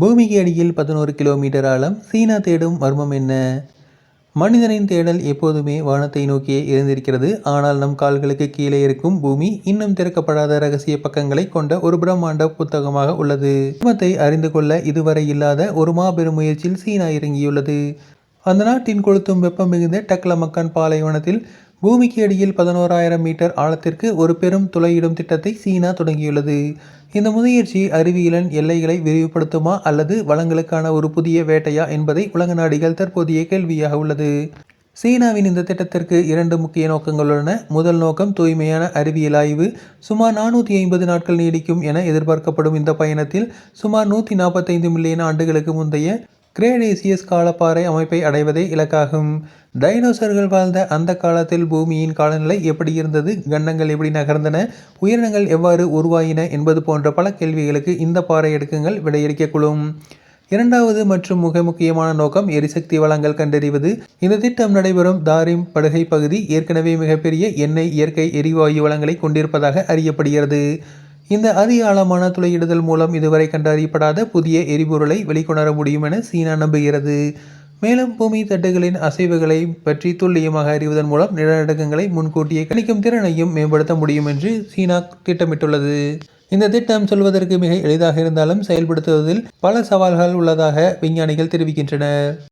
பூமிக்கு அடியில் பதினோரு கிலோமீட்டர் ஆழம். சீனா தேடும் மர்மம் என்ன? மனிதனின் தேடல் எப்போதுமே வானத்தை நோக்கியே இருந்திருக்கிறது. ஆனால் நம் கால்களுக்கு கீழே இருக்கும் பூமி இன்னும் திறக்கப்படாத ரகசிய பக்கங்களை கொண்ட ஒரு பிரம்மாண்ட புத்தகமாக உள்ளது. மர்மத்தை அறிந்து கொள்ள இதுவரை இல்லாத ஒரு மாபெரும் முயற்சியில் சீனா இறங்கியுள்ளது. அந்த நாட்டின் கொளுத்தும் வெப்பம் மிகுந்த டக்லமக்கான் பாலைவனத்தில் பூமிக்கு அடியில் பதினோராயிரம் மீட்டர் ஆழத்திற்கு ஒரு பெரும் துளையிடும் திட்டத்தை சீனா தொடங்கியுள்ளது. இந்த முயற்சி அறிவியலின் எல்லைகளை விரிவுபடுத்துமா அல்லது வளங்களுக்கான ஒரு புதிய வேட்டையா என்பதை உலக நாடுகள் தற்போதைய கேள்வியாக உள்ளது. சீனாவின் இந்த திட்டத்திற்கு இரண்டு முக்கிய நோக்கங்கள் உள்ளன. முதல் நோக்கம் தூய்மையான அறிவியல் ஆய்வு. சுமார் நானூற்றி ஐம்பது நாட்கள் நீடிக்கும் என எதிர்பார்க்கப்படும் இந்த பயணத்தில் சுமார் நூற்றி நாற்பத்தைந்து மில்லியன் ஆண்டுகளுக்கு முந்தைய கிரேனேசியஸ் காலப்பாறை அமைப்பை அடைவதே இலக்காகும். டைனோசர்கள் வாழ்ந்த அந்த காலத்தில் பூமியின் காலநிலை எப்படி இருந்தது? கண்டங்கள் எப்படி நகர்ந்தன? உயிரினங்கள் எவ்வாறு உருவாயின என்பது போன்ற பல கேள்விகளுக்கு இந்த பாறை எடுக்குங்கள் விடையளிக்கக்கூடும் இரண்டாவது மற்றும் மிக முக்கியமான நோக்கம் எரிசக்தி வளங்கள் கண்டறிவது. இந்த திட்டம் நடைபெறும் தாரிம் படுகை பகுதி ஏற்கனவே மிகப்பெரிய எண்ணெய் இயற்கை எரிவாயு வளங்களை கொண்டிருப்பதாக அறியப்படுகிறது. இந்த அதி ஆழமான துளையிடுதல் மூலம் இதுவரை கண்டறியப்படாத புதிய எரிபொருளை வெளிக்கொணர முடியும் என சீனா நம்புகிறது. மேலும் பூமி தட்டுகளின் அசைவுகளை பற்றி துல்லியமாக அறிவதன் மூலம் நிலநடுக்கங்களை முன்கூட்டியே கணிக்கும் திறனையும் மேம்படுத்த முடியும் என்று சீனா திட்டமிட்டுள்ளது. இந்த திட்டம் சொல்வதற்கு மிக எளிதாக இருந்தாலும் செயல்படுத்துவதில் பல சவால்கள் உள்ளதாக விஞ்ஞானிகள் தெரிவிக்கின்றனர்.